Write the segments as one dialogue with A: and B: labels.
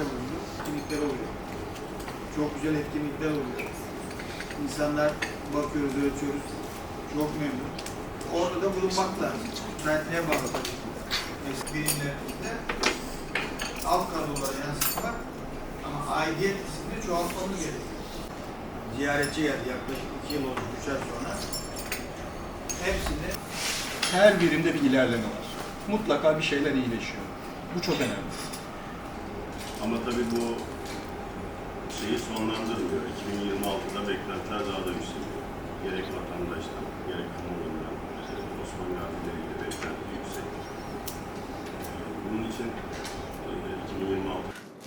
A: girişimde bulunduk. Etkinlikler oluyor. Çok güzel etkinlikler oluyor. İnsanlar bakıyoruz, ölçüyoruz. Çok memnun. Orada da bulunmak lazım. Kentliğe bağlı tabii ki. Eski birimlerimizde alt kadrolara yansıtmak ama aidiyet hissini çoğaltmamız gerekiyor. Ziyaretçi geldi yaklaşık iki yıl oldu, üç ay sonra. Hepsini
B: Her birimde bir ilerleme var. Mutlaka bir şeyler iyileşiyor. Bu çok önemli.
C: Ama tabii bu şeyi sonlandırmıyor. 2026'da beklentiler daha da yükseliyor. Gerek vatandaştan, gerek kamuoyundan. Özellikle Osman Gazi ile ilgili beklenti yüksek. Bunun için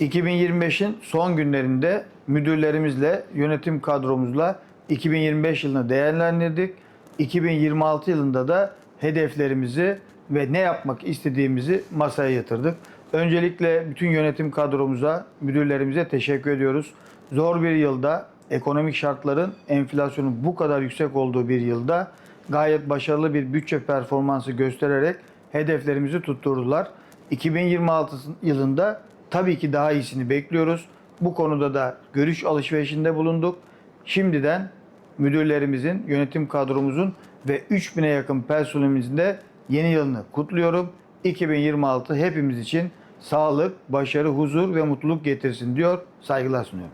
C: e, 2026
A: 2025'in son günlerinde müdürlerimizle, yönetim kadromuzla 2025 yılını değerlendirdik. 2026 yılında da hedeflerimizi ve ne yapmak istediğimizi masaya yatırdık. Öncelikle bütün yönetim kadromuza, müdürlerimize teşekkür ediyoruz. Zor bir yılda, ekonomik şartların enflasyonun bu kadar yüksek olduğu bir yılda gayet başarılı bir bütçe performansı göstererek hedeflerimizi tutturdular. 2026 yılında tabii ki daha iyisini bekliyoruz. Bu konuda da görüş alışverişinde bulunduk. Şimdiden müdürlerimizin, yönetim kadromuzun ve 3000'e yakın personelimizin de yeni yılını kutluyorum. 2026 hepimiz için sağlık, başarı, huzur ve mutluluk getirsin diyor. Saygılar sunuyorum.